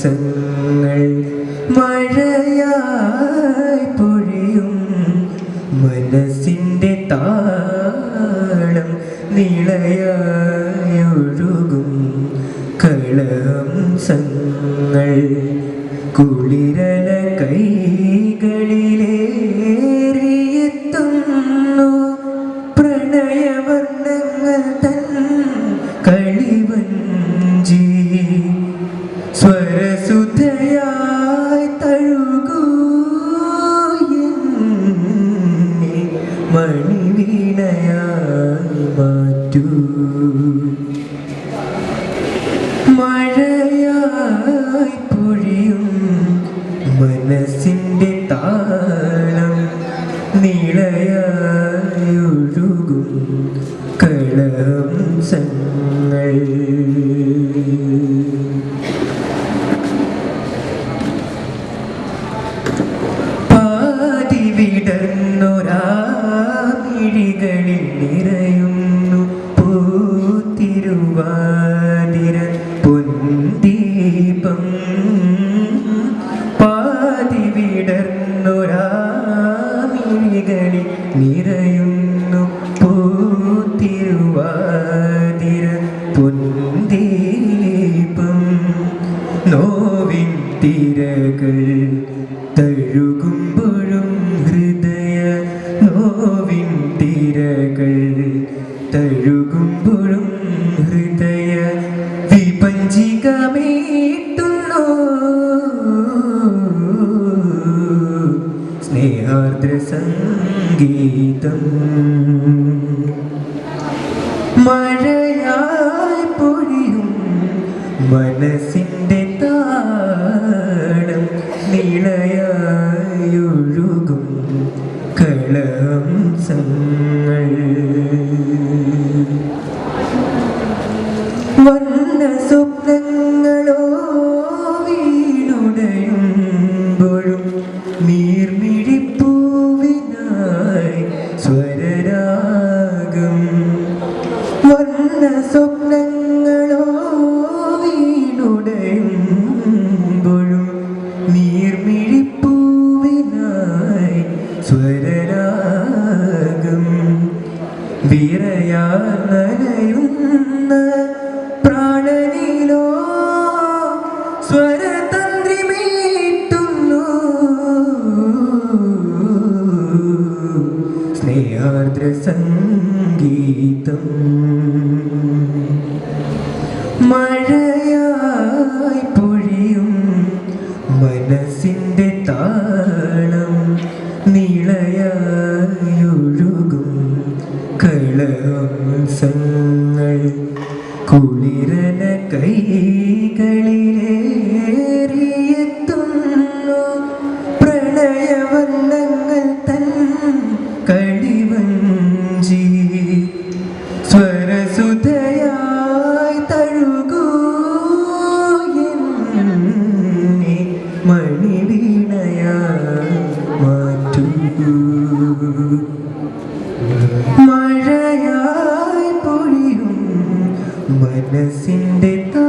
ദിവസങ്ങൾ മഴയായി പൊഴിയും. മനസ്സിന്റെ താളം നിളയായൊഴുകും കളംസങ്ങൾ കുളിരല കൈ മാറ്റൂ മഴയായി പൊഴിയും മനസ്സിന്റെ താളം നീളയായി ഒഴുകും കളംസങ്ങൾ പൂത്തിരുവാതിര പൊന്തീപം പാതി വിടർന്നൊരാ മിഴികളിൽ നിറയുന്നു പൂത്തിരുവാതിര പൊന്തീപം നോവിൻ തിരകൾ തഴുകുമ്പോഴും ഹൃദയ നോവിൻ തിരകൾ തഴുകുമ്പോഴും സംഗീതം മഴയായി പൊഴിയും മനസ്സിന്റെ താളം നിളയായൊഴുകും കളംസങ്ങൾ. വന്ന സ്വപ്നങ്ങളോ സ്വരരാഗം വന്ന സ്വപ്നങ്ങളോ വീണുടയുമ്പോഴും നീർമിഴിപ്പൂവിനായി സ്വരരാഗം. വിറയാ നനയുന്ന സംഗീതം മഴയായി പൊഴിയും മനസ്സിന്റെ താളം നീളയായൊഴുകും കളവംസങ്ങൾ കുളിരന കൈകളിലേറിയെത്തുന്നു മനസ്സിന്റെ താ